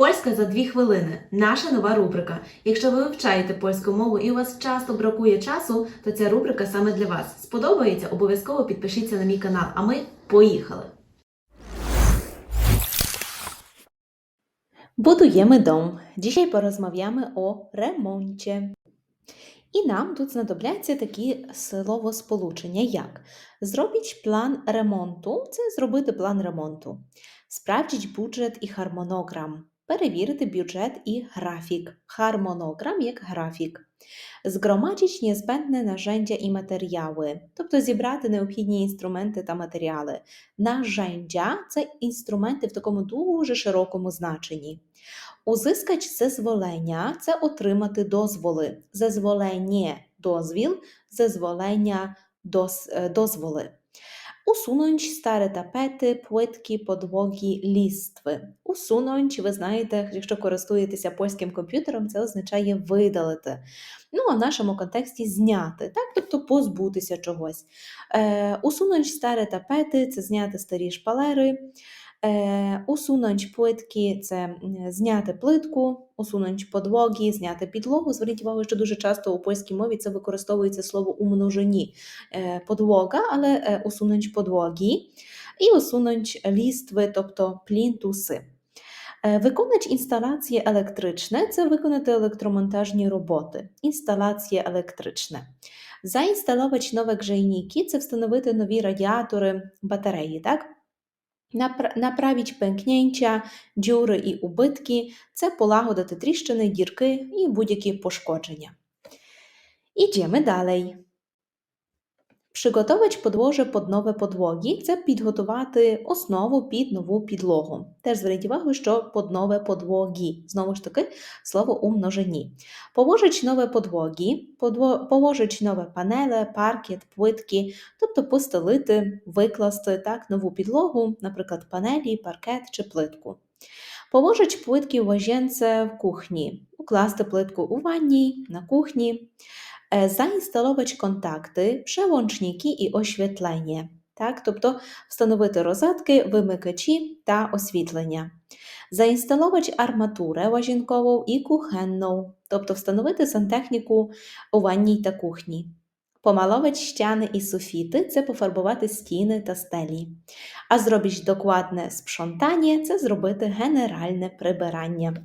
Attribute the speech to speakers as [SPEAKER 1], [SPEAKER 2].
[SPEAKER 1] Польська за дві хвилини. Наша нова рубрика. Якщо ви вивчаєте польську мову і у вас часто бракує часу, то ця рубрика саме для вас. Сподобається? Обов'язково підпишіться на мій канал. А ми поїхали!
[SPEAKER 2] Budujemy dom. Dzisiaj porozmawiamy o remoncie. І нам тут знадобляться такі словосполучення, як зробіть план ремонту це зробити план ремонту. Справдіть бюджет і хармонограм. Перевірити бюджет і графік. Хармонограм як графік. Згромадіть niezbędne narzędzia і матеріали, тобто зібрати необхідні інструменти та матеріали. Narzędzia – це інструменти в такому дуже широкому значенні. Узискач зезволення це отримати дозволи. Зезволення дозвіл, зезволення е, дозволи. Усунąć старе тапети, плитки, подлоги, лістви. Усунуть, ви знаєте, якщо користуєтеся польським комп'ютером, це означає видалити. Ну, а в нашому контексті зняти, так? тобто позбутися чогось. Е, Усунуть старі тапети це зняти старі шпалери. Е, усунąć плитки це зняти плитку, усунąć подлоги, зняти підлогу. Зверніть увагу, що дуже часто у польській мові це використовується слово у множині е, подлога, але е, усунąć подлоги і усунąć лістви, тобто плінтуси. Е, Виконać інсталяції електричне це виконати електромонтажні роботи. Інсталяції електричне. Заінсталувати нові гrzejniki – це встановити нові радіатори, батареї, так? Напра- Направіть пęknięcia, dziury і убитки – це полагодити тріщини, дірки і будь-які пошкодження. Ідемо далі. Przygotować podłoże pod nowe podłogi – це підготувати основу під нову підлогу. Теж зверніть увагу, що под нове podłogi. Знову ж таки, слово у множині. Положить нове podłogi, подво- положить нове панеле, паркет, плитки, тобто постелити, викласти так, нову підлогу, наприклад, панелі, паркет чи плитку. Положить плитки в łazience в кухні, укласти плитку у ванній, на кухні. Е, Заінсталовать контакти, przełączniki і oświetlenie. Так? Тобто встановити розетки, вимикачі та освітлення. Заінсталовать арматурę łazienкową і кухенну, тобто встановити сантехніку у ванній та кухні. Помаловать ściany і суфіти це пофарбувати стіни та стелі. А зробіть докладне sprzątanie – це зробити генеральне прибирання.